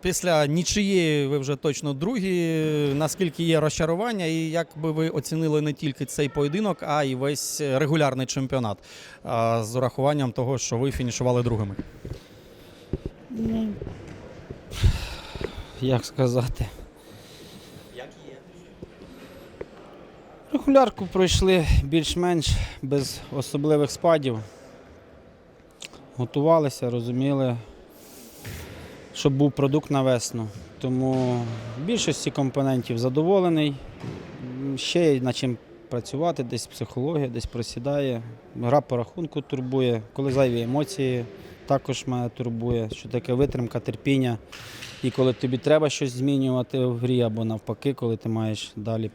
Після нічиєї ви вже точно другі. Наскільки є розчарування, і як би ви оцінили не тільки цей поєдинок, а й весь регулярний чемпіонат з урахуванням того, що ви фінішували другими? Ну, як сказати. Як є. Регулярку пройшли більш-менш без особливих спадів. Готувалися, розуміли, щоб був продукт на весну. Тому більшості компонентів задоволений. Ще є над чим працювати, десь психологія, десь просідає. Гра по рахунку турбує, коли зайві емоції також мене турбує, що таке витримка, терпіння. І коли тобі треба щось змінювати в грі, або навпаки, коли ти маєш далі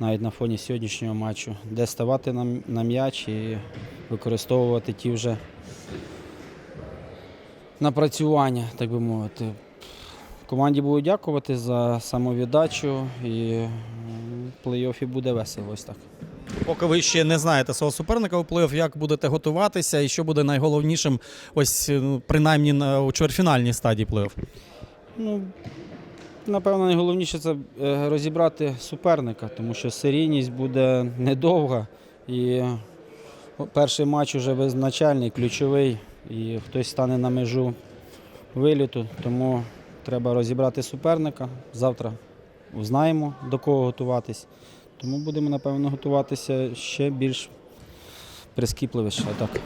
навіть на фоні сьогоднішнього матчу, де ставати на м'яч і використовувати ті вже напрацювання, так би мовити. Команді буду дякувати за самовіддачу і в плей-офі буде весело. Ось так. Поки ви ще не знаєте свого суперника у плей-офф, як будете готуватися і що буде найголовнішим, ось ну, принаймні на у чвертьфінальній стадії плей-офф? Ну, напевно, найголовніше це е, розібрати суперника, тому що серійність буде недовга. І перший матч вже визначальний, ключовий, і хтось стане на межу виліту. Тому треба розібрати суперника. Завтра знаємо, до кого готуватись. Тому будемо, напевно, готуватися ще більш прискіпливіше. Так.